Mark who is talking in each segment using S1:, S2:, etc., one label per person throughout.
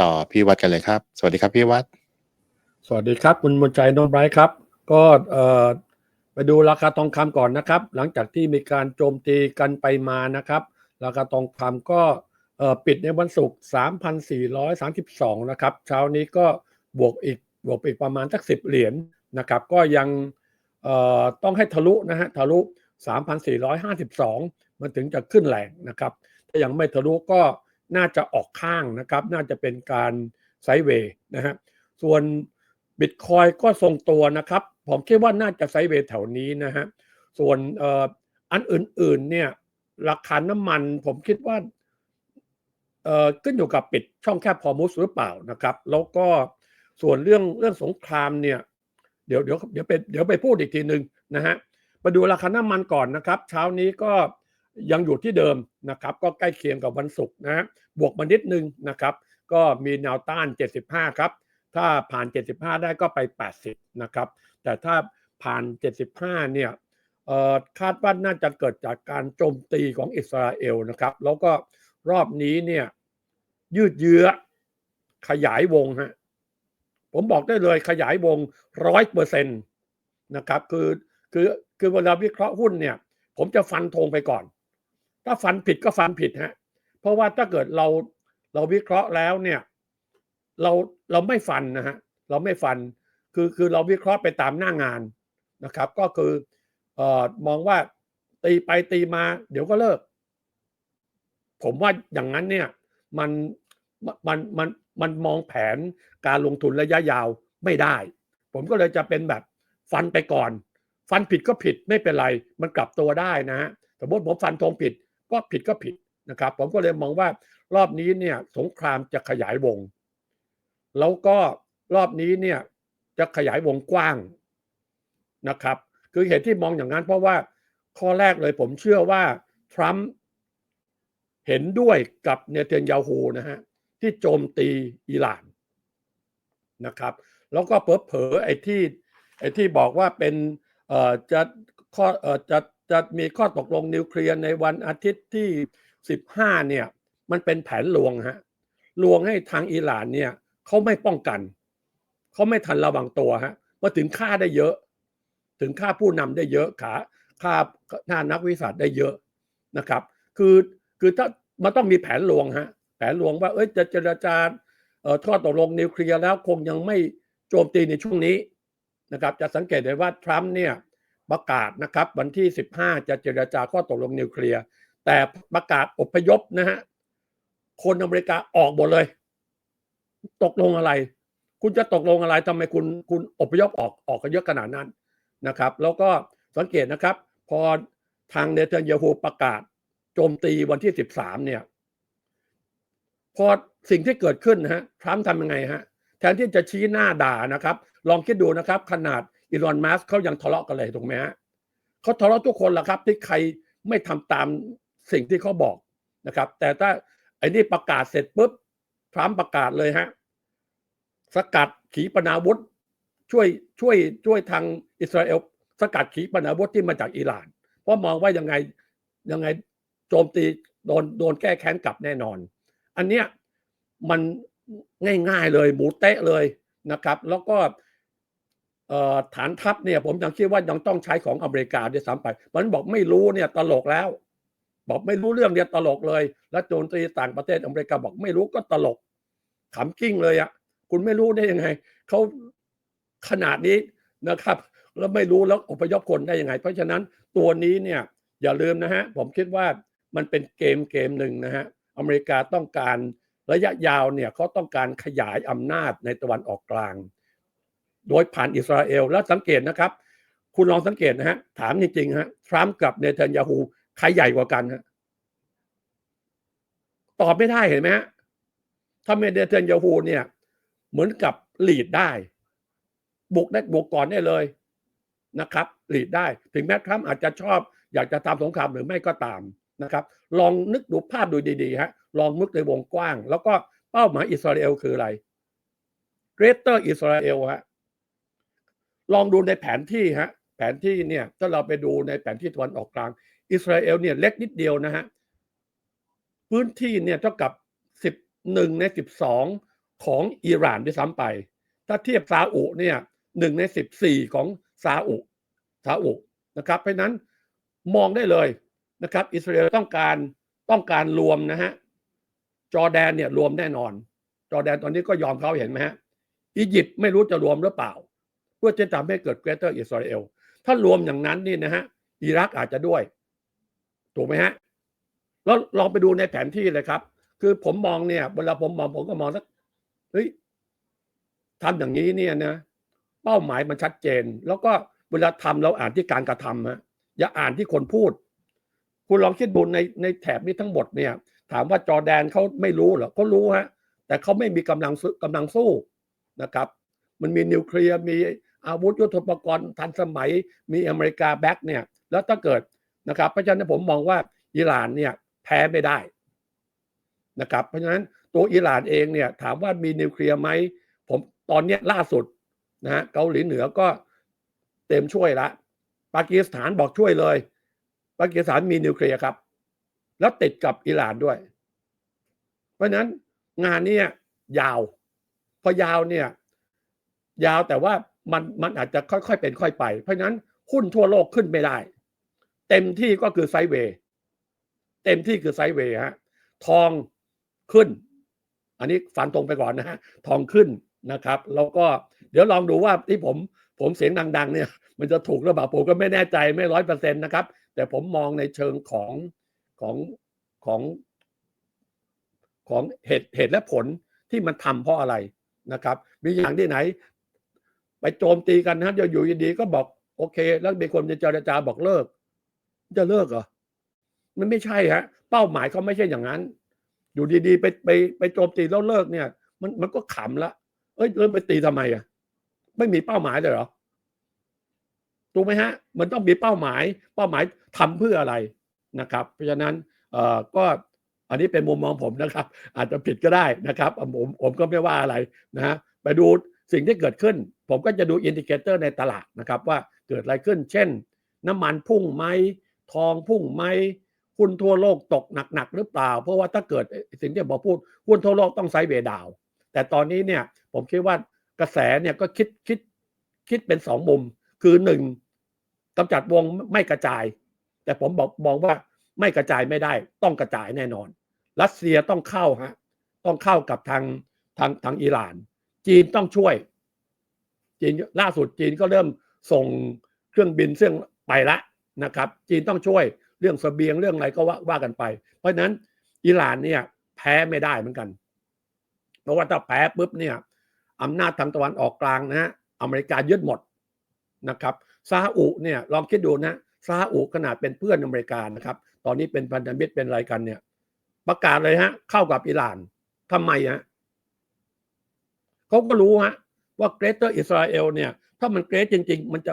S1: ต่อพี่วัดกันเลยครับ สวัสดีครับพี่วัด
S2: สวัสดีครับ คุณมนชัยนนท์ไบรท์ครับ ก็เอ่อไปดูราคาทองคำก่อนนะครับ หลังจากที่มีการโจมตีกันไปมานะครับ ราคาทองคำก็เอ่อปิดในวันศุกร์3,432 นะครับ เช้านี้ก็บวกอีกบวกอีกประมาณสัก 10 เหรียญนะครับ ก็ยังเอ่อต้องให้ทะลุนะฮะทะลุ 3,452 มันถึงจะขึ้นแรงนะครับ ถ้ายังไม่ทะลุก็ น่าจะออกข้างนะครับ น่าจะเป็นการไซเวย์นะฮะส่วนบิตคอยก็ทรงตัวนะครับ ผมคิดว่าน่าจะไซเวย์แถวนี้นะฮะส่วนอ,อันอื่นๆเนี่ยราคาน้ำมันผมคิดว่าเอ่อขึ้นอยู่กับปิดช่องแคบพอมุสหรือเปล่านะครับ แล้วก็ส่วนเรื่องเรื่องสงครามเนี่ยเดี๋ยวเดี๋ยวเดี๋ยวไปเดี๋ยวไปพูดอีกทีหนึ่งนะฮะมาดูราคาน้ำมันก่อนนะครับ เช้านี้ก็ ยังอยู่ที่เดิมนะครับ ก็ใกล้เคียงกับวันศุกร์นะฮะบวกมานิดนึงนะครับ ก็มีแนวต้าน 75 ครับ ถ้าผ่าน 75 ได้ก็ไป 80 นะครับ แต่ถ้าผ่าน 75 เนี่ยเอ่อคาดว่าน่าจะเกิดจากการโจมตีของอิสราเอลนะครับ แล้วก็รอบนี้เนี่ยยืดเยื้อขยายวงฮะผมบอกได้เลยขยายวงร้อยเปอร์เซ็นต์นะครับ คือคือคือเวลาวิเคราะห์หุ้นเนี่ย ผมจะฟันธงไปก่อน ถ้าฟันผิดก็ฟันผิดฮะเพราะว่าถ้าเกิดเราเราวิเคราะห์แล้วเนี่ย เราเราไม่ฟันนะฮะเราไม่ฟันคือคือเราวิเคราะห์ไปตามหน้างานนะครับ ก็คือเอ่อมองว่าตีไปตีมา เดี๋ยวก็เลิก ผมว่าอย่างนั้นเนี่ยมันมันมันมันมองแผนการลงทุนระยะยาวไม่ได้ ผมก็เลยจะเป็นแบบฟันไปก่อน ฟันผิดก็ผิดไม่เป็นไร มันกลับตัวได้นะฮะสมมติผมฟันธงผิด ก็ผิดก็ผิดนะครับ ผมก็เลยมองว่ารอบนี้เนี่ยสงครามจะขยายวง แล้วก็รอบนี้เนี่ยจะขยายวงกว้างนะครับ คือเหตุที่มองอย่างนั้นเพราะว่าข้อแรกเลยผมเชื่อว่าทรัมป์เห็นด้วยกับเนเธนยาฮูนะฮะที่โจมตีอิหร่านนะครับ แล้วก็เผลอเผลอๆไอ้ที่ไอ้ที่บอกว่าเป็นเอ่อจะข้อเอ่อจะ จะมีข้อตกลงนิวเคลียร์ในวันอาทิตย์ที่15เนี่ย มันเป็นแผนลวงฮะลวงให้ทางอิหร่านเนี่ยเขาไม่ป้องกันเขาไม่ทันระวังตัวฮะมาถึงฆ่าได้เยอะ ถึงฆ่าผู้นำได้เยอะขาฆ่าฆ่านักวิสัชได้เยอะนะครับ คือคือถ้ามันต้องมีแผนลวงฮะแผนลวงว่าเอ้ยจะเจรจาเอ่อข้อตกลงนิวเคลียร์แล้วคงยังไม่โจมตีในช่วงนี้นะครับ จะสังเกตได้ว่าทรัมป์เนี่ย ประกาศนะครับ วันที่ 15 จะเจรจาข้อตกลงนิวเคลียร์ แต่ประกาศอพยพนะฮะคนอเมริกาออกหมดเลย ตกลงอะไร คุณจะตกลงอะไรทำไมคุณคุณอพยพออกออกกันเยอะขนาดนั้นนะครับ แล้วก็สังเกตนะครับ พอทางเนเธนยาฮูประกาศโจมตีวันที่ 13 เนี่ย พอสิ่งที่เกิดขึ้นนะฮะทรัมป์ทำยังไงฮะแทนที่จะชี้หน้าด่านะครับ ลองคิดดูนะครับ ขนาด อีลอนมัสเขายังทะเลาะกันเลยถูกไหมฮะเขาทะเลาะทุกคนแหละครับที่ใครไม่ทำตามสิ่งที่เขาบอกนะครับ แต่ถ้าไอ้นี่ประกาศเสร็จปุ๊บทรัมป์ประกาศเลยฮะสกัดขีปนาวุธ ช่วยช่วยช่วยทางอิสราเอลสกัดขีปนาวุธที่มาจากอิหร่าน เพราะมองว่ายังไงยังไงโจมตีโดนโดนแก้แค้นกลับแน่นอน อันเนี้ยมันง่ายๆเลยหมูเตะเลยนะครับ แล้วก็ ฐานทัพเนี่ย ผมยังคิดว่ายังต้องใช้ของอเมริกาด้วยซ้ำไปมันบอกไม่รู้เนี่ยตลกแล้ว บอกไม่รู้เรื่องเนี่ยตลกเลย แล้วโจมตีต่างประเทศอเมริกาบอกไม่รู้ก็ตลกขำกิ้งเลยอะคุณไม่รู้ได้ยังไงเขาขนาดนี้นะครับ แล้วไม่รู้แล้วอพยพคนได้ยังไง เพราะฉะนั้นตัวนี้เนี่ยอย่าลืมนะฮะผมคิดว่ามันเป็นเกมเกมหนึ่งนะฮะอเมริกาต้องการระยะยาวเนี่ยเขาต้องการขยายอำนาจในตะวันออกกลาง โดยผ่านอิสราเอลแล้วสังเกตนะครับ คุณลองสังเกตนะฮะถามจริงๆฮะทรัมป์กับเนทันยาฮูใครใหญ่กว่ากันฮะตอบไม่ได้เห็นไหมฮะถ้าเมเดเทนยาฮูเนี่ย เหมือนกับหลีดได้ บุกได้บุกก่อนได้เลยนะครับหลีดได้ ถึงแม้ทรัมป์อาจจะชอบ อยากจะทำสงครามหรือไม่ก็ตามนะครับ ลองนึกดูภาพดูดีๆฮะลองนึกในวงกว้าง แล้วก็เป้าหมายอิสราเอลคืออะไร Greater อิสราเอลฮะ ลองดูในแผนที่ฮะแผนที่เนี่ยถ้าเราไปดูในแผนที่ตะวันออกกลาง อิสราเอลเนี่ยเล็กนิดเดียวนะฮะพื้นที่เนี่ยเท่ากับสิบหนึ่งในสิบสองของอิหร่านด้วยซ้ำไป ถ้าเทียบซาอุเนี่ยหนึ่งในสิบสี่ของซาอุซาอุนะครับเพราะนั้นมองได้เลยนะครับ อิสราเอลต้องการต้องการรวมนะฮะจอแดนเนี่ยรวมแน่นอน จอแดนตอนนี้ก็ยอมเขาเห็นไหมฮะอียิปต์ไม่รู้จะรวมหรือเปล่า เพื่อจะทำให้เกิดเกรเตอร์อิสราเอลถ้ารวมอย่างนั้นนี่นะฮะอิรักอาจจะด้วย ถูกไหมฮะแล้วลองไปดูในแผนที่เลยครับ คือผมมองเนี่ยเวลาผมมองผมก็มองสักเฮ้ยทำอย่างนี้เนี่ยนะเป้าหมายมันชัดเจน แล้วก็เวลาทำเราอ่านที่การกระทำฮะอย่าอ่านที่คนพูด คุณลองคิดดูในในแถบนี้ทั้งหมดเนี่ย ถามว่าจอแดนเขาไม่รู้เหรอเขารู้ฮะแต่เขาไม่มีกำลังสู้กำลังสู้นะครับ มันมีนิวเคลียร์มี อาวุธยุทโธปกรณ์ทันสมัยมีอเมริกาแบ็กเนี่ย แล้วถ้าเกิดนะครับเพราะฉะนั้นผมมองว่าอิหร่านเนี่ยแพ้ไม่ได้นะครับ เพราะฉะนั้นตัวอิหร่านเองเนี่ยถามว่ามีนิวเคลียร์ไหมผมตอนนี้ล่าสุดนะฮะเกาหลีเหนือก็เต็มช่วยละปากีสถานบอกช่วยเลย ปากีสถานมีนิวเคลียร์ครับ แล้วติดกับอิหร่านด้วย เพราะฉะนั้นงานนี้ยาวพอยาวเนี่ย ยาวแต่ว่า มันมันอาจจะค่อยๆเป็นค่อยไป เพราะนั้นหุ้นทั่วโลกขึ้นไม่ได้ เต็มที่ก็คือไซเวย์เต็มที่คือไซด์เวย์ฮะทองขึ้น อันนี้ฟันตรงไปก่อนนะฮะทองขึ้นนะครับแล้วก็เดี๋ยวลองดูว่าที่ผมผมเสียงดัง ๆ เนี่ย มันจะถูกหรือเปล่าผมก็ไม่แน่ใจไม่ร้อยเปอร์เซ็นต์นะครับ แต่ผมมองในเชิงของของของของเหตุเหตุและผลที่มันทำเพราะอะไรนะครับ มีอย่างที่ไหน ไปโจมตีกันนะอยู่ดีๆก็บอกโอเค แล้วมีคนจะเจรจาบอกเลิก จะเลิกเหรอมันไม่ใช่ฮะ เป้าหมายเขาไม่ใช่อย่างนั้น อยู่ดีๆ ไปไปไปโจมตีแล้วเลิกเนี่ย มันมันก็ขำละเอ้ยเริ่มไปตีทำไมอะ ไม่มีเป้าหมายเลยเหรอถูกไหมฮะ มันต้องมีเป้าหมาย เป้าหมายทำเพื่ออะไรนะครับ เพราะฉะนั้นเอ่อก็อันนี้เป็นมุมมองผมนะครับ อาจจะผิดก็ได้นะครับ ผมผมก็ไม่ว่าอะไรนะฮะไปดู สิ่งที่เกิดขึ้น ผมก็จะดูอินดิเคเตอร์ในตลาดนะครับว่าเกิดอะไรขึ้น เช่น น้ำมันพุ่งไหมทองพุ่งไหมหุ้นทั่วโลกตกหนักๆหรือเปล่า เพราะว่าถ้าเกิดสิ่งที่บอพูดหุ้นทั่วโลกต้องไซด์เวย์ดาว แต่ตอนนี้เนี่ยผมคิดว่ากระแสเนี่ยก็คิดคิดคิดเป็นสองมุม คือหนึ่งกำจัดวงไม่กระจาย แต่ผมบอกมองว่าไม่กระจายไม่ได้ ต้องกระจายแน่นอน รัสเซียต้องเข้าฮะต้องเข้ากับทางทางทางอิหร่าน จีนต้องช่วย จีนล่าสุดจีนก็เริ่มส่งเครื่องบินเสื่องไปละนะครับ จีนต้องช่วยเรื่องสเสบียงเรื่องอะไรก็ว่าว่ากันไป เพราะฉะนั้นอิหร่านเนี่ยแพ้ไม่ได้เหมือนกัน เพราะว่าถ้าแพ้ปุ๊บเนี่ยอำนาจทางตะวันออกกลางนะฮะอเมริกายึดหมดนะครับซาอุเนี่ยลองคิดดูนะซาอุขนาดเป็นเพื่อนอเมริกานะครับ ตอนนี้เป็นพันธมิตรเป็นอะไรกันเนี่ย ประกาศเลยฮะเข้ากับอิหร่านทำไมฮะ เขาก็รู้ฮะว่าเกรเตอร์อิสราเอลเนี่ย ถ้ามันเกรทจริง ๆ มันจะ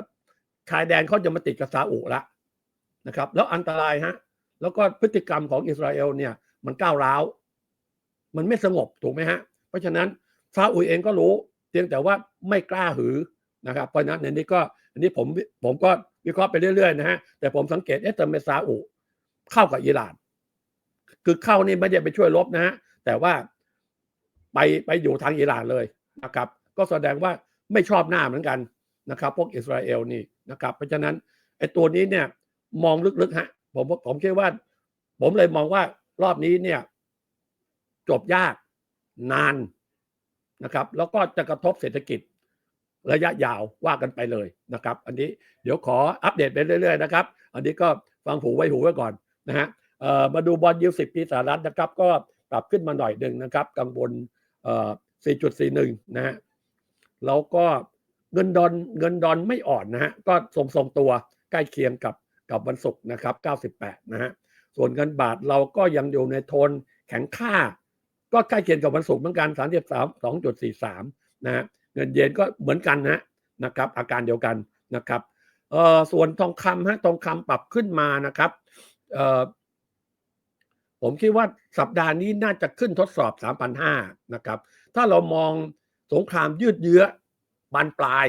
S2: ชายแดนเขาจะมาติดกับซาอุละนะครับ แล้วอันตรายฮะแล้วก็พฤติกรรมของอิสราเอลเนี่ย มันก้าวร้าว มันไม่สงบถูกไหมฮะ เพราะฉะนั้นซาอุเองก็รู้เพียงแต่ว่าไม่กล้าหือนะครับเพราะนั้นในนี้ก็อันนี้ผมผมก็วิเคราะห์ไปเรื่อยๆนะฮะแต่ผมสังเกตเอ๊ะทำไมซาอุเข้ากับอิหร่าน คือเข้านี่ไม่ได้ไปช่วยลบนะฮะแต่ว่าไปไปอยู่ทางอิหร่านเลย นะครับ ก็แสดงว่าไม่ชอบหน้าเหมือนกันนะครับ พวกอิสราเอลนี่นะครับ เพราะฉะนั้นไอ้ตัวนี้เนี่ยมองลึกๆฮะผมผมคิดว่า ผมเลยมองว่ารอบนี้เนี่ย จบยากนานนะครับ แล้วก็จะกระทบเศรษฐกิจระยะยาวว่ากันไปเลยนะครับ อันนี้เดี๋ยวขออัปเดตไปเรื่อยๆนะครับ อันนี้ก็ฟังหูไว้หูไว้ก่อนนะฮะมาดูบอลยูสิบปีสหรัฐนะครับ ก็ปรับขึ้นมาหน่อยหนึ่งนะครับ กังวล 4.41 นะฮะแล้วก็เงินดอนเงินดอนไม่อ่อนนะฮะก็ทรงทรงตัวใกล้เคียงกับกับวันศุกร์นะครับ 98 นะฮะส่วนเงินบาทเราก็ยังอยู่ในโทนแข็งค่า ก็ใกล้เคียงกับวันศุกร์เหมือนกัน 33 2.43 นะฮะเงินเยนก็เหมือนกันนะนะครับ อาการเดียวกันนะครับเอ่อส่วนทองคำฮะทองคำปรับขึ้นมานะครับเอ่อ ผมคิดว่าสัปดาห์นี้น่าจะขึ้นทดสอบ 3,500 นะครับ ถ้าเรามองสงครามยืดเยื้อบานปลาย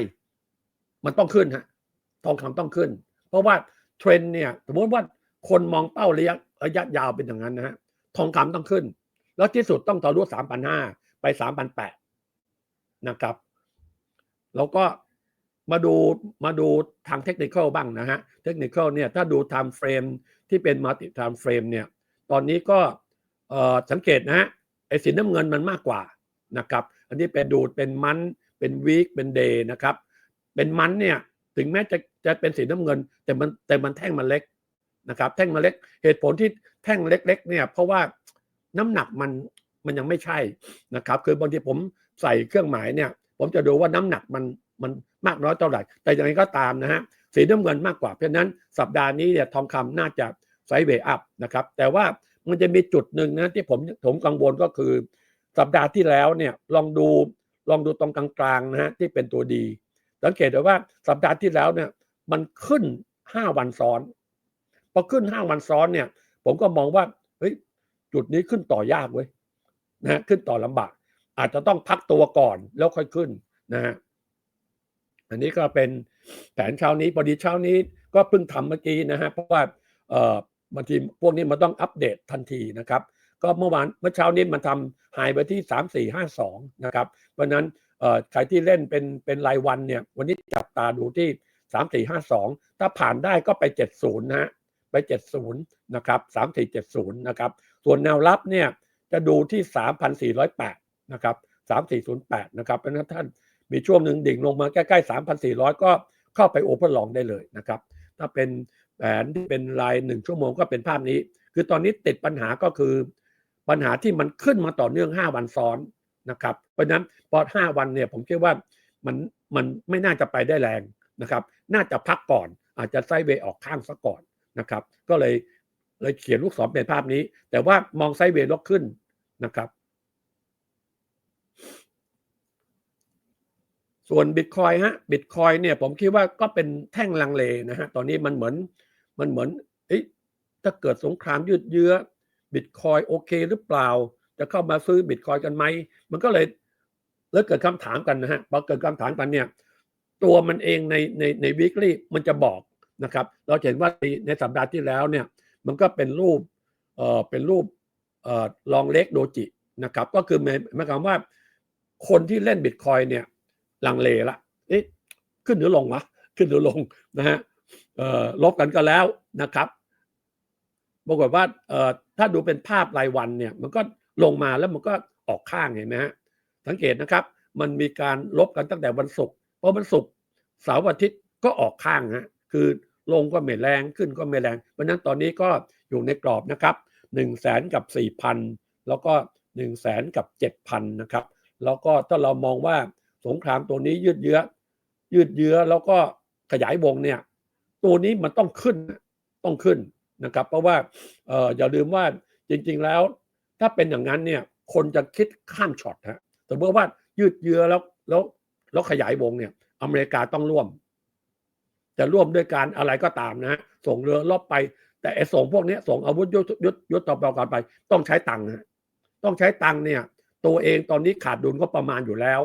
S2: มันต้องขึ้นฮะทองคำต้องขึ้น เพราะว่าเทรนด์เนี่ยสมมติว่าคนมองเป้าระยะระยะยาวเป็นอย่างนั้นนะฮะทองคำต้องขึ้น แล้วที่สุดต้องทะลุ3,500 ไป 3,800 นะครับ แล้วก็มาดูมาดูทางเทคนิคบ้างนะฮะ เทคนิคเนี่ยถ้าดู time frame ที่เป็น multi time frame เนี่ย ตอนนี้ก็สังเกตนะฮะไอ้สีน้ำเงินมันมากกว่านะครับ อันนี้เป็นดูดเป็นมันเป็นวีคเป็นเดย์นะครับ เป็นมันเนี่ยถึงแม้จะจะเป็นสีน้ำเงิน แต่มันแต่มันแท่งมันเล็กนะครับ แท่งมันเล็กเหตุผลที่แท่งเล็ก ๆ เนี่ย เพราะว่าน้ำหนักมันมันยังไม่ใช่นะครับ คือบางทีผมใส่เครื่องหมายเนี่ย ผมจะดูว่าน้ำหนักมันมันมากน้อยเท่าไหร่แต่อย่างไรก็ตามนะฮะสีน้ำเงินมากกว่าเพราะฉะนั้นสัปดาห์นี้เนี่ยทองคำน่าจะ ไซด์เวย์อัพนะครับ แต่ว่ามันจะมีจุดหนึ่งนะที่ผมผมกังวลก็คือ สัปดาห์ที่แล้วเนี่ยลองดูลองดูตรงกลางๆนะฮะที่เป็นตัวดี สังเกตได้ว่าสัปดาห์ที่แล้วเนี่ยมันขึ้น 5 วันซ้อนพอขึ้น 5 วันซ้อนเนี่ย ผมก็มองว่าเฮ้ยจุดนี้ขึ้นต่อยากเว้ยนะขึ้นต่อลำบาก อาจจะต้องพักตัวก่อนแล้วค่อยขึ้นนะฮะอันนี้ก็เป็นแผนเช้านี้พอดีเช้านี้ก็เพิ่งทำเมื่อกี้นะฮะเพราะว่าเอ่อ บางทีพวกนี้มันต้องอัปเดตทันทีนะครับ ก็เมื่อวานเมื่อเช้านี้มันทำไฮไปที่ 3 4 5 2 นะครับเพราะนั้นใครที่เล่นเป็นเป็นรายวันเนี่ย วันนี้จับตาดูที่ 3 4 5 2 ถ้าผ่านได้ก็ไป 70 นะฮะไป 70 นะครับ 3 4 70 นะครับ ส่วนแนวรับเนี่ยจะดูที่ 3,408 นะครับ 3408 นะครับเพราะนั้นท่านมีช่วงหนึ่งดิ่งลงมาใกล้ๆ 3,400 ก็เข้าไปโอเ n นลองได้เลยนะครับ ถ้าเป็น แผนที่เป็นรายหนึ่งชั่วโมงก็เป็นภาพนี้ คือตอนนี้ติดปัญหาก็คือ ปัญหาที่มันขึ้นมาต่อเนื่อง 5 วันซ้อนนะครับ เพราะฉะนั้นพอ5วันเนี่ยผมคิดว่ามันมันไม่น่าจะไปได้แรงนะครับ น่าจะพักก่อนอาจจะไซเวย์ออกข้างซะก่อนนะครับ ก็เลยเลยเขียนลูกศรเป็นภาพนี้ แต่ว่ามองไซเวย์ลกขึ้นนะครับ ส่วนบิตคอยฮะบิตคอยเนี่ยผมคิดว่าก็เป็นแท่งลังเลนะฮะตอนนี้มันเหมือนมันเหมือนเอ้ยถ้าเกิดสงครามยืดเยื้อบิตคอยโอเคหรือเปล่า จะเข้ามาซื้อบิตคอยกันไหม มันก็เลยแล้วเกิดคำถามกันนะฮะพอเกิดคำถามกันเนี่ยตัวมันเองในในในวิกฤตมันจะบอกนะครับ เราเห็นว่าในในสัปดาห์ที่แล้วเนี่ยมันก็เป็นรูปเอ่อเป็นรูปเอ่อลองเล็กโดจินะครับก็คือหมายความว่าคนที่เล่นบิตคอยเนี่ย ลังเลละเอ๊ะขึ้นหรือลงวะขึ้นหรือลงนะฮะลบกันก็แล้วนะครับปรากฏว่าถ้าดูเป็นภาพรายวันเนี่ย มันก็ลงมาแล้วมันก็ออกข้างเห็นไหมฮะสังเกตนะครับ มันมีการลบกันตั้งแต่วันศุกร์พอวันศุกร์เสาร์อาทิตย์ก็ออกข้างฮะคือลงก็ไม่แรงขึ้นก็ไม่แรงเพราะนั้นตอนนี้ก็อยู่ในกรอบนะครับหนึ่งแสนกับสี่พันแล้วก็หนึ่งแสนกับเจ็ดพันนะครับ แล้วก็ถ้าเรามองว่า สงครามตัวนี้ยืดเยื้อ ยืดเยื้อแล้วก็ขยายวงเนี่ย ตัวนี้มันต้องขึ้นต้องขึ้นนะครับ เพราะว่าเอออย่าลืมว่าจริง ๆแล้ว ถ้าเป็นอย่างนั้นเนี่ย คนจะคิดข้ามช็อตฮะสมมติว่ายืดเยื้อแล้วแล้วแล้วขยายวงเนี่ย อเมริกาต้องร่วม จะร่วมด้วยการอะไรก็ตามนะ ส่งเรือรบไป แต่ส่งพวกนี้ส่งอาวุธยุทธยุทธยุทธปกรณ์ไป ต้องใช้ตังค์ต้องใช้ตังค์เนี่ย ตัวเองตอนนี้ขาดดุลก็ประมาณอยู่แล้ว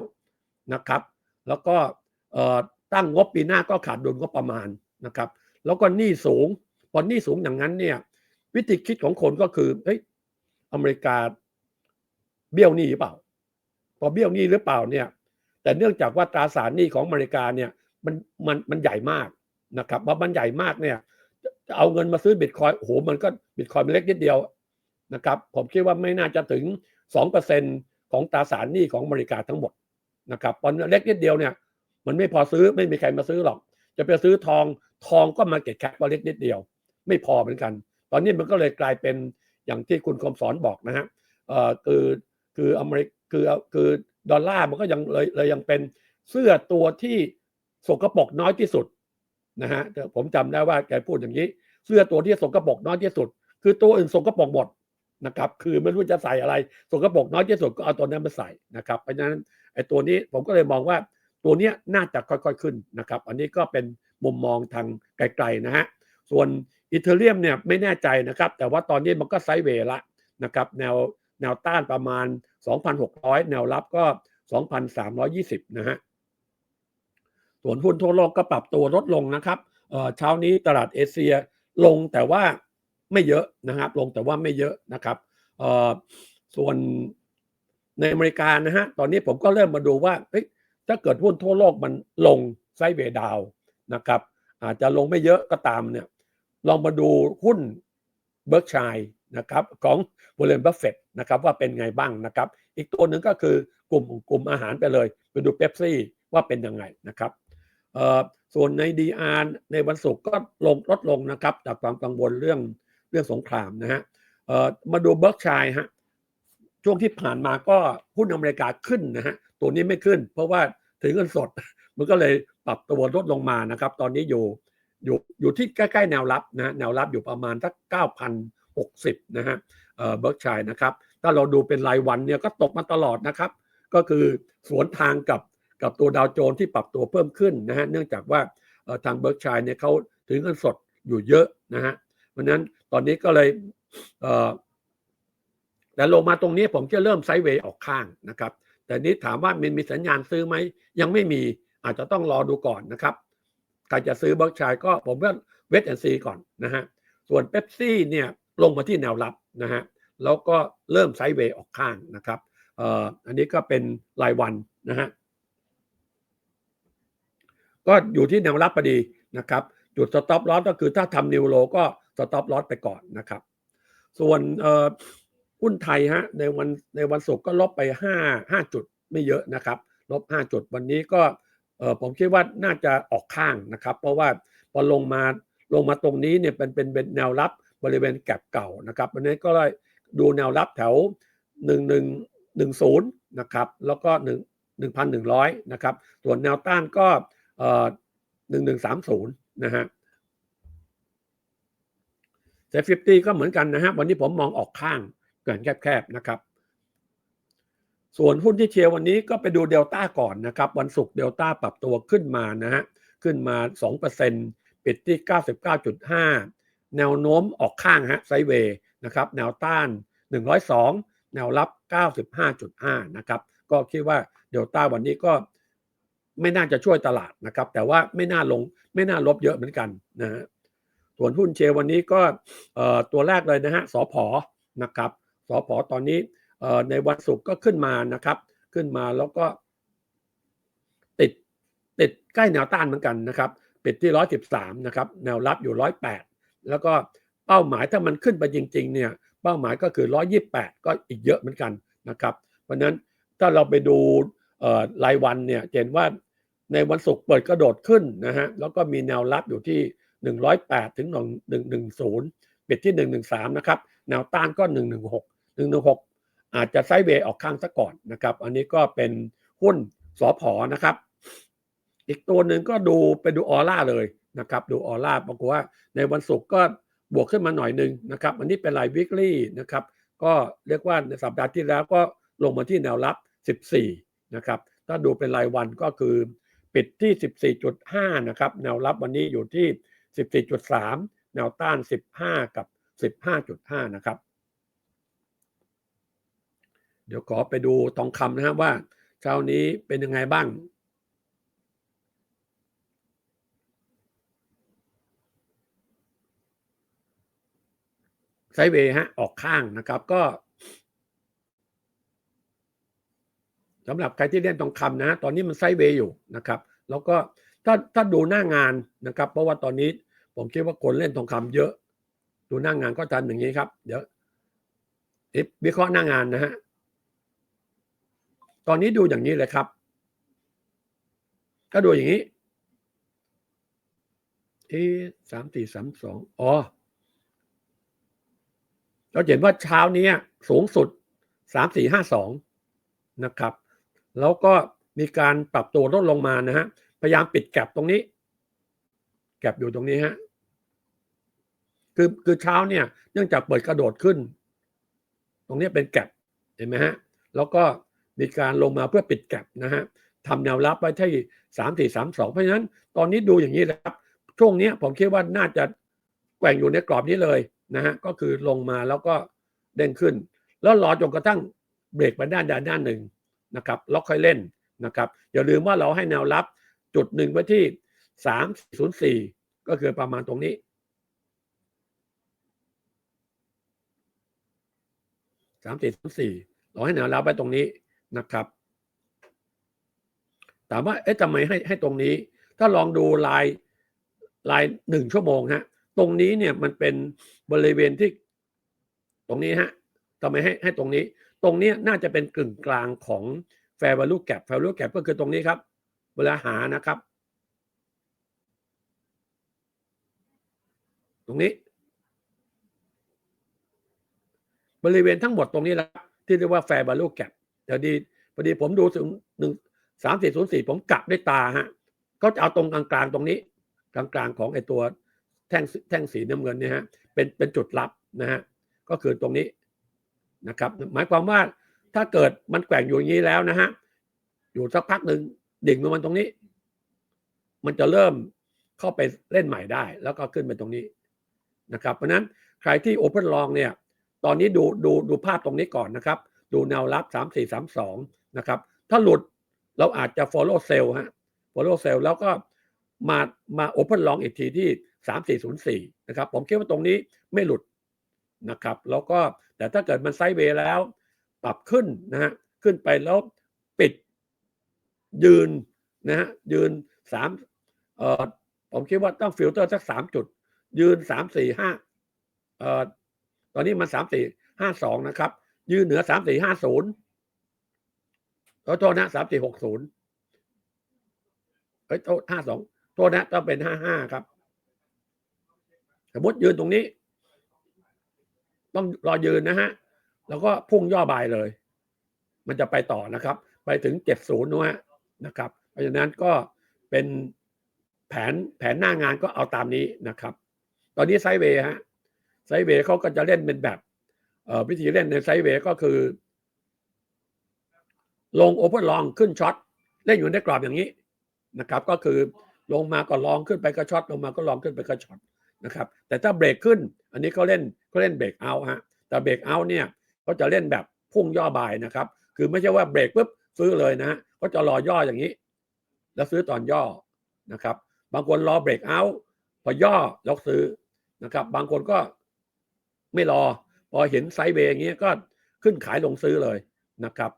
S2: นะครับ แล้วก็ตั้งงบปีหน้าก็ขาดดุลก็ประมาณนะครับ แล้วก็หนี้สูงพอหนี้สูงอย่างนั้นเนี่ยวิธีคิดของคนก็คือเฮ้ยอเมริกาเบี้ยวหนี้หรือเปล่า พอเบี้ยวหนี้หรือเปล่าเนี่ย แต่เนื่องจากว่าตราสารหนี้ของอเมริกาเนี่ยมันมันมันใหญ่มากนะครับว่ามันใหญ่มากเนี่ยจะเอาเงินมาซื้อบิตคอยโอ้โหมันก็บิตคอยมันเล็กนิดเดียวนะครับ ผมคิดว่าไม่น่าจะถึงสองเปอร์เซ็นของตราสารหนี้ของอเมริกาทั้งหมด นะครับตอนเล็กนิดเดียวเนี่ย มันไม่พอซื้อไม่มีใครมาซื้อหรอก จะไปซื้อทองทองก็มาเก็ตแคปเล็กนิดเดียว ไม่พอเหมือนกัน ตอนนี้มันก็เลยกลายเป็นอย่างที่คุณคมสอนบอกนะฮะเอ่อคือคืออเมริกคือคือดอลลาร์มันก็ยังเลยเลยยังเป็นเสื้อตัวที่สกปรกน้อยที่สุดนะฮะผมจำได้ว่าแกพูดอย่างนี้ เสื้อตัวที่สกปรกน้อยที่สุด คือตัวอื่นสกปรกหมดนะครับ คือไม่รู้จะใส่อะไรสกปรกน้อยที่สุดก็เอาตัวนั้นมาใส่นะครับ เพราะฉะนั้น ไอ้ตัวนี้ผมก็เลยมองว่าตัวนี้น่าจะค่อยๆขึ้นนะครับ อันนี้ก็เป็นมุมมองทางไกลๆนะฮะ ส่วนอีเทเรียมเนี่ยไม่แน่ใจนะครับ แต่ว่าตอนนี้มันก็ไซด์เวย์ละนะครับ แนวแนวต้านประมาณ 2,600 แนวรับก็ 2,320 นะฮะ ส่วนหุ้นทั่วโลกก็ปรับตัวลดลงนะครับเช้านี้ตลาดเอเชียลงแต่ว่าไม่เยอะนะครับ ลงแต่ว่าไม่เยอะนะครับส่วน ในอเมริกานะฮะ ตอนนี้ผมก็เริ่มมาดูว่าเฮ้ยถ้าเกิดหุ้นทั่วโลกมันลงไซเวดาวนะครับ อาจจะลงไม่เยอะก็ตามเนี่ย ลองมาดูหุ้นเบิร์กชัยนะครับของบริเวณบัฟเฟตนะครับว่าเป็นไงบ้างนะครับ อีกตัวหนึ่งก็คือกลุ่มกลุ่มอาหารไปเลยไปดูเป๊ปซี่ว่าเป็นยังไงนะครับส่วนในดีอันในวันศุกร์ก็ลงลดลงนะครับ จากความกังวลเรื่องเรื่องสงครามนะฮะมาดูเบิร์กชัยฮะ ช่วงที่ผ่านมาก็หุ้นอเมริกาขึ้นนะฮะตัวนี้ไม่ขึ้น เพราะว่าถือเงินสด มันก็เลยปรับตัวลดลงมานะครับ ตอนนี้อยู่อยู่อยู่ที่ใกล้ๆแนวรับนะแนวรับอยู่ประมาณสัก9,060นะฮะเอ่อเบิร์กชัยนะครับถ้าเราดูเป็นรายวันเนี่ยก็ตกมาตลอดนะครับ ก็คือสวนทางกับกับตัวดาวโจนส์ที่ปรับตัวเพิ่มขึ้นนะฮะเนื่องจากว่าทางเบิร์กชัยเนี่ยเขาถือเงินสดอยู่เยอะนะฮะเพราะนั้นตอนนี้ก็เลยเแต่ลงมาตรงนี้ผมจะเริ่มไซด์เวย์ออกข้างนะครับ แต่นี้ถามว่ามันมีสัญญาณซื้อไหม ยังไม่มีอาจจะต้องรอดูก่อนนะครับใครจะซื้อเบิร์กชัยก็ผมว่าเวทแอนซีก่อนนะฮะส่วนเ e ปซี่เนี่ยลงมาที่แนวรับนะฮะแล้วก็เริ่มไซด์เวย์ออกข้างนะครับเอ่ออันนี้ก็เป็นรายวันนะฮะก็อยู่ที่แนวรับพอดีนะครับจุดสต็อปลอสก็คือถ้าทำนิวโลก็สต็อปลอสไปก่อนนะครับ ส่วนเอ่อ หุ้นไทยฮะในวันในวันศุกร์ก็ลบไป5 5จุดไม่เยอะนะครับ ลบ 5 จุดวันนี้ก็เออผมคิดว่าน่าจะออกข้างนะครับ เพราะว่าพอลงมาลงมาตรงนี้เนี่ยเป็นเป็นเป็นแนวรับบริเวณแก็บเก่านะครับวันนี้ก็เลยดูแนวรับแถว 1110นะครับแล้วก็ 1 1,100นะครับส่วนแนวต้านก็เอ่อ1130นะฮะเซฟฟิตี้ก็เหมือนกันนะฮะวันนี้ผมมองออกข้าง เกินแคบๆนะครับ ส่วนหุ้นที่เชียร์วันนี้ก็ไปดูเดลต้าก่อนนะครับ วันศุกร์เดลต้าปรับตัวขึ้นมานะฮะขึ้นมา 2%ปิดที่ 99.5 แนวโน้มออกข้างฮะไซเวย์นะครับ แนวต้าน 102 แนวรับ 95.5 นะครับ ก็คิดว่าเดลต้าวันนี้ก็ไม่น่าจะช่วยตลาดนะครับ แต่ว่าไม่น่าลงไม่น่าลบเยอะเหมือนกันนะฮะส่วนหุ้นเชียร์วันนี้ก็ตัวแรกเลยนะฮะสอพอนะครับ สอพอตอนนี้ในวันศุกร์ก็ขึ้นมานะครับ ขึ้นมาแล้วก็ ติดติดใกล้แนวต้านเหมือนกันนะครับ ปิดที่ร้อยสิบสามนะครับ แนวรับอยู่ร้อยแปดแล้วก็เป้าหมายถ้ามันขึ้นไปจริง ๆ เนี่ย เป้าหมายก็คือร้อยี่แปดก็อีกเยอะเหมือนกันนะครับ เพราะนั้นถ้าเราไปดูรายวันเนี่ยเห็นว่าในวันศุกร์เปิดกระโดดขึ้นนะฮะแล้วก็มีแนวรับอยู่ที่หนึ่งร้อยแปดถึงหนึ่งหนึ่งศูนย์ปิดที่หนึ่งหนึ่งสามนะครับ แนวต้านก็ห หนึ่งหกหนึ่งหนึ่งหกอาจจะไซด์เวย์ออกข้างซะก่อนนะครับ อันนี้ก็เป็นหุ้นสอพอนะครับ อีกตัวหนึ่งก็ดูไปดูออร่าเลยนะครับ ดูออร่าปรากฏว่าในวันศุกร์ก็บวกขึ้นมาหน่อยหนึ่งนะครับ อันนี้เป็นรายวิกฤตนะครับ ก็เรียกว่าในสัปดาห์ที่แล้วก็ลงมาที่แนวรับ 14 นะครับ ถ้าดูเป็นรายวันก็คือปิดที่ 14.5 นะครับ แนวรับวันนี้อยู่ที่ 14.3 แนวต้าน 15 กับ 15.5 นะครับ เดี๋ยวขอไปดูทองคำนะครับว่าเช้านี้เป็นยังไงบ้างไซเวย์ฮะออกข้างนะครับก็สำหรับใครที่เล่นทองคำนะ ตอนนี้มันไซเวย์อยู่นะครับ แล้วก็ถ้าถ้าดูหน้างานนะครับ เพราะว่าตอนนี้ผมคิดว่าคนเล่นทองคำเยอะ ดูหน้างานก็ทันอย่างนี้ครับ เดี๋ยววิเคราะห์หน้างานนะฮะ ตอนนี้ดูอย่างนี้เลยครับ ก็ดูอย่างนี้เอสามสี่สามสองอ๋อเราเห็นว่าเช้านี้สูงสุดสามสี่ห้าสองนะครับ แล้วก็มีการปรับตัวลดลงมานะฮะ พยายามปิดแก็บตรงนี้ แก็บอยู่ตรงนี้ฮะ คือคือเช้าเนี่ยเนื่องจากเปิดกระโดดขึ้น ตรงนี้เป็นแก็บเห็นไหมฮะ แล้วก็ มีการลงมาเพื่อปิดแก็บนะฮะทำแนวรับไว้ที่สามสี่สามสองเพราะฉะนั้นตอนนี้ดูอย่างนี้นะครับ ช่วงนี้ผมคิดว่าน่าจะแกว่งอยู่ในกรอบนี้เลยนะฮะก็คือลงมาแล้วก็เด้งขึ้น แล้วรอจนกระทั่งเบรกไปด้านใดด้านหนึ่งนะครับแล้วค่อยเล่นนะครับอย่าลืมว่าเราให้แนวรับจุดหนึ่งไว้ที่สามศูนย์สี่ก็คือประมาณตรงนี้สามสี่ศูนย์สี่เราให้แนวรับไว้ตรงนี้ นะครับถามว่าเอ๊ะทำไมให้ให้ตรงนี้ ถ้าลองดูลายลายหนึ่งชั่วโมงฮะตรงนี้เนี่ยมันเป็นบริเวณที่ตรงนี้ฮะทำไมให้ให้ตรงนี้ ตรงนี้น่าจะเป็นกึ่งกลางของ fair value gap fair value gap ก็คือตรงนี้ครับ เวลาหานะครับ ตรงนี้ บริเวณทั้งหมดตรงนี้แหละที่เรียกว่า fair value gap ยวดีพอดีผมดูถึงหนึ่งสามสี่ศูนย์สี่ผมกลับด้วยตาฮะก็จะเอาตรงกลางๆตรงนี้ กลางๆของไอตัวแท่งแท่งสีน้ำเงินเนี่ยฮะเป็นเป็นจุดลับนะฮะก็คือตรงนี้นะครับ หมายความว่าถ้าเกิดมันแกว่งอยู่อย่างนี้แล้วนะฮะอยู่สักพักหนึ่งดิ่งลงมาตรงนี้ มันจะเริ่มเข้าไปเล่นใหม่ได้ แล้วก็ขึ้นไปตรงนี้นะครับ เพราะนั้นใครที่โอเพนลองเนี่ย ตอนนี้ดูดูดูภาพตรงนี้ก่อนนะครับ ดูแนวรับ 3 4 3 2 นะครับ ถ้าหลุดเราอาจจะ follow sell ฮะ follow sell แล้วก็มามา open long อีกทีที่ 3404 นะครับ ผมคิดว่าตรงนี้ไม่หลุดนะครับ แล้วก็แต่ถ้าเกิดมันไซด์เวย์แล้ว ปรับขึ้นนะฮะ ขึ้นไปแล้วปิดยืนนะฮะ ยืนสามเอ่อ ผมคิดว่าต้องฟิลเตอร์สักสามจุด ยืนสามสี่ห้าเอ่อ ตอนนี้มันสามสี่ห้าสองนะครับ ยืนเหนือสามสี่ห้าศูนย์ขอโทษนะสามสี่หกศูนย์เอ้ยโทษห้าสองโทษนะต้องเป็นห้าห้าครับ สมมติยืนตรงนี้ ต้องรอยืนนะฮะ แล้วก็พุ่งย่อบายเลย มันจะไปต่อนะครับ ไปถึงเจ็ดศูนย์นะฮะนะครับ เพราะฉะนั้นก็เป็นแผนแผนหน้างานก็เอาตามนี้นะครับ ตอนนี้ไซเวย์ฮะไซเวย์เขาก็จะเล่นเป็นแบบ วิธีเล่นในไซเวย์ก็คือ ลงโอเ n นลองขึ้นช็อตเล่นอยู่ในกรอบอย่างนี้นะครับ ก็คือลงมาก็ลองขึ้นไปก็ช็อตลงมาก็ลองขึ้นไปก็ช็อตนะครับ แต่ถ้าเบรกขึ้น อันนี้เขาเล่นเขาเล่นเบรกเอาฮะแต่เบรกเอาเนี่ยเขาจะเล่นแบบพุ่งย่อบายนะครับ คือไม่ใช่ว่าเบรกปุ๊บซื้อเลยนะก็จะรอย่ออย่างนี้ แล้วซื้อตอนย่อนะครับ บางคนรอเบรกเอาพอย่อแล้วซื้อนะครับ บางคนก็ไม่รอ พอเห็นไซด์เวย์อย่างเงี้ยก็ขึ้นขายลงซื้อเลยนะครับ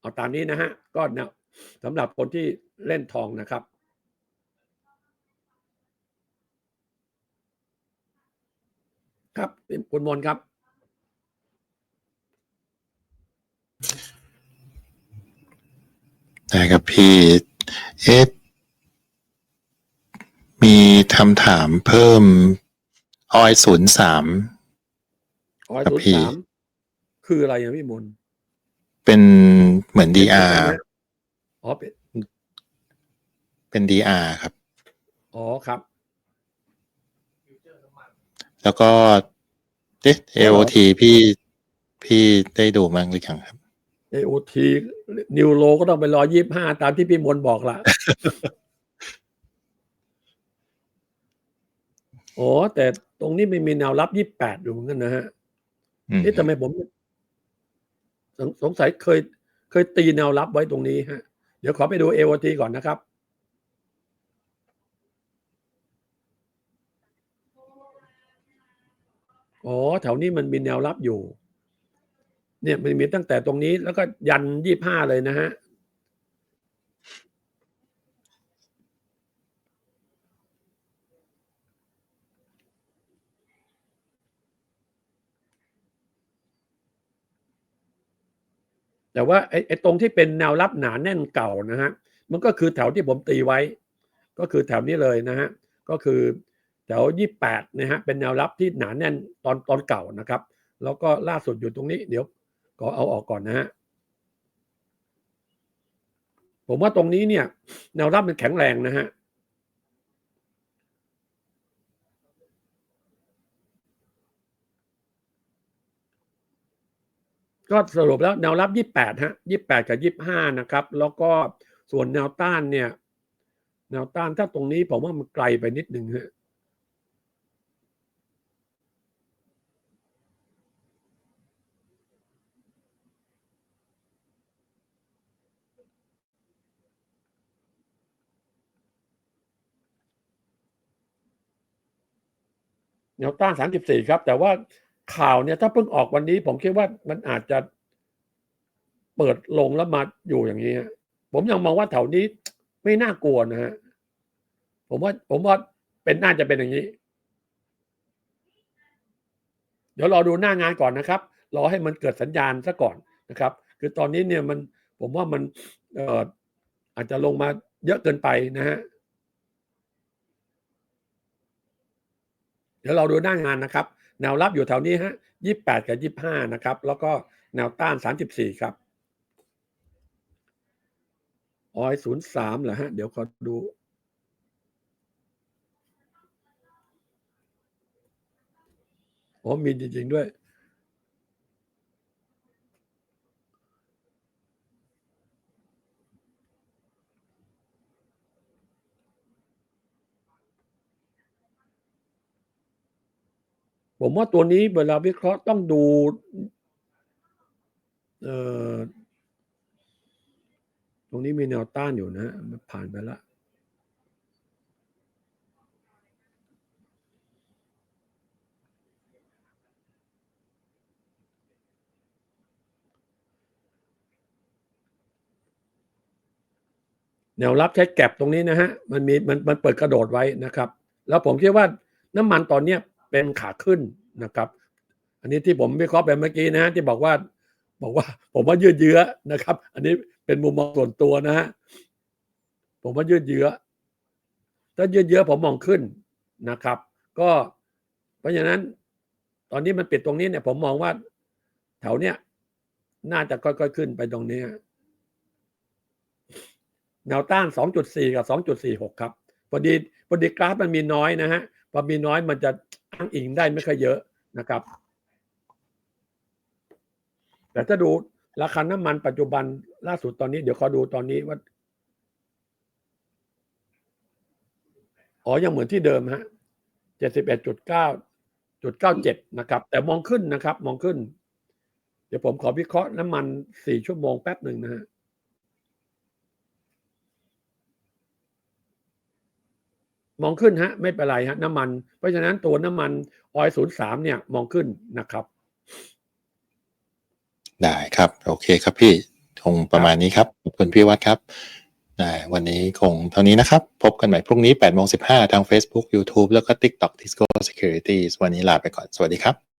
S2: เอาตามนี้นะฮะก็เนี่ยสำหรับคนที่เล่นทองนะครับครับคุณมนครับ
S1: ได้ครับพี่เอ๊ะมีคำถามเพิ่ม ออยศูนย์สาม
S2: ร้อย
S1: ครับ
S2: ศูนย์
S1: พี่
S2: สามคืออะไรอะพี่มน
S1: เป็นเหมือน DR
S2: อ๋อเป็น
S1: เป็น DR ครับ
S2: อ๋อครับ
S1: แล้วก็เอ๊ะ AOT พี่พี่ได้ดูมั้งหรือยังครับ
S2: AOT นิวโลก็ต้องไปรอยี่ห้าตามที่พี่มนบอกละอ๋อแต่ต รงนี้ไม่มีแนวรับยี่แปดอยู่เหมือนกันนะฮะ
S1: อืม
S2: เอ๊ะทำไมผมสงสงสัยเคย เคยตีแนวรับไว้ตรงนี้ฮะ เดี๋ยวขอไปดู AOT ก่อนนะครับ อ๋อ แถวนี้มันมีแนวรับอยู่ เนี่ยมันมีตั้งแต่ตรงนี้แล้วก็ยันยี่ห้าเลยนะฮะ แต่ว่าไอ้ไอตรงที่เป็นแนวรับหนาแน่นเก่านะฮะมันก็คือแถวที่ผมตีไว้ ก็คือแถวนี้เลยนะฮะก็คือแถวยี่แปดนะฮะเป็นแนวรับที่หนาแน่นตอนตอนเก่านะครับ แล้วก็ล่าสุดอยู่ตรงนี้เดี๋ยวขอเอาออกก่อนนะฮะผมว่าตรงนี้เนี่ยแนวรับมันแข็งแรงนะฮะ ก็สรุปแล้วแนวรับยี่แปดฮะยี่แปดกับยี่ห้านะครับ แล้วก็ส่วนแนวต้านเนี่ย แนวต้านถ้าตรงนี้ผมว่ามันไกลไปนิดนึงฮะแนวต้านสามสิบสี่ครับ แต่ว่า ข่าวเนี่ยถ้าเพิ่งออกวันนี้ ผมคิดว่ามันอาจจะเปิดลงแล้วมาอยู่อย่างนี้ ผมยังมองว่าแถวนี้ไม่น่ากลัวนะฮะผมว่า ผมว่าเป็นน่าจะเป็นอย่างนี้ เดี๋ยวรอดูหน้างานก่อนนะครับ รอให้มันเกิดสัญญาณซะก่อนนะครับ คือตอนนี้เนี่ยมันผมว่ามันเอ่ออาจจะลงมาเยอะเกินไปนะฮะเดี๋ยวเราดูหน้างานนะครับ แนวรับอยู่แถวนี้ฮะยี่แปดกับยี่ห้านะครับ แล้วก็แนวต้านสามสิบสี่ครับออยศูนย์สามเหรอฮะ เดี๋ยวขอดูอ๋อมีจริง ๆ ด้วย ผมว่าตัวนี้เวลาวิเคราะห์ต้องดูตรงนี้มีแนวต้านอยู่นะมันผ่านไปล้วแนวรับใช้แก็บตรงนี้นะฮะ มันมีมันมันเปิดกระโดดไว้นะครับ แล้วผมคิดว่าน้ำมันตอนเนี้ย เป็นขาขึ้นนะครับ อันนี้ที่ผมวิเคราะห์ไปเมื่อกี้นะที่บอกว่าบอกว่า ผมว่ายืดเยื้อนะครับ อันนี้เป็นมุมมองส่วนตัวนะฮะผมว่ายืดเยื้อถ้ายืดเยื้อผมมองขึ้นนะครับ ก็เพราะฉะนั้น ตอนนี้มันปิดตรงนี้เนี่ย ผมมองว่าแถวเนี้ยน่าจะค่อยๆขึ้นไปตรงนี้แนวต้าน 2.4 กับ 2.46 ครับพอดีพอดีกราฟมันมีน้อยนะฮะพอมีน้อยมันจะ อ้างอิงได้ไม่ค่อยเยอะนะครับ แต่ถ้าดูราคาน้ำมันปัจจุบันล่าสุดตอนนี้เดี๋ยวขอดูตอนนี้ว่า อ๋อ ยังเหมือนที่เดิมฮะ71.9จุด97นะครับ แต่มองขึ้นนะครับ มองขึ้น เดี๋ยวผมขอวิเคราะห์น้ำมัน4ชั่วโมงแป๊บหนึ่งนะฮะ มองขึ้นฮะไม่เป็นไรฮะน้ำมัน เพราะฉะนั้นตัวน้ำมันออยศูนย์สามเนี่ยมองขึ้นนะครับ
S1: ได้ครับ โอเคครับพี่คงประมาณนี้ครับขอบคุณพี่วัดครับได้วันนี้คงเท่านี้นะครับ พบกันใหม่พรุ่งนี้8โมง15 ทาง Facebook YouTube แล้วก็ TikTok Disco Securities วันนี้ลาไปก่อน สวัสดีครับ